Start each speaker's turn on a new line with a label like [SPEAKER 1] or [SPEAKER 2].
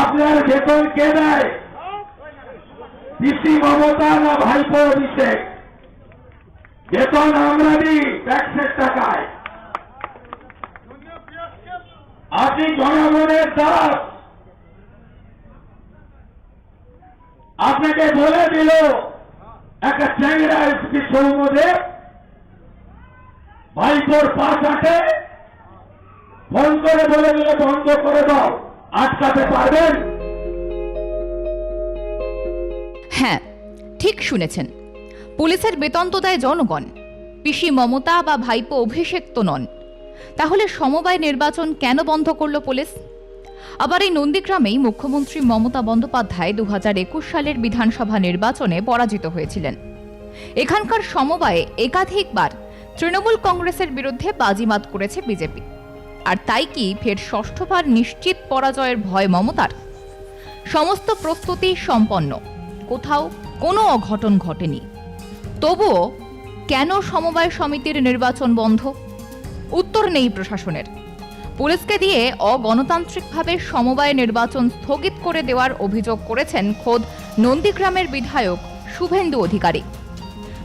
[SPEAKER 1] আপনার বেতন কে দেয়? পিসি মমতা না ভাইপো অভিষেক? বেতন আমরা দিই ট্যাক্সের টাকায়। আপনি জনগণের দাস। আপনাকে বলে দিল, একটা চ্যাংরা এসপি সৌমদেব ভাইপোর পাশ আটে ফোন করে বলে দিল বন্ধ করে দাও। আটকাতে পারবেন?
[SPEAKER 2] হ্যাঁ ঠিক শুনেছেন। পুলিশের বেতন তো দেয় জনগণ। পিসি মমতা বা ভাইপো অভিষেক তো নন। তাহলে সমবায় নির্বাচন কেন বন্ধ করল পুলিশ? আবার এই নন্দীগ্রামেই মুখ্যমন্ত্রী মমতা বন্দ্যোপাধ্যায় দু হাজার একুশ সালের বিধানসভা নির্বাচনে পরাজিত হয়েছিলেন। এখানকার সমবায়ে একাধিকবার তৃণমূল কংগ্রেসের বিরুদ্ধে বাজিমাত করেছে বিজেপি। আর তাই কি ফের ষষ্ঠবার নিশ্চিত পরাজয়ের ভয় মমতার? সমস্ত প্রস্তুতি সম্পন্ন। কোথাও কোনো অঘটন ঘটেনি। তবুও কেন সমবায় সমিতির নির্বাচন বন্ধ? উত্তর নেই প্রশাসনের। পুলিশকে দিয়ে অগণতান্ত্রিকভাবে সমবায় নির্বাচন স্থগিত করে দেওয়ার অভিযোগ করেছেন খোদ নন্দীগ্রামের বিধায়ক শুভেন্দু অধিকারী।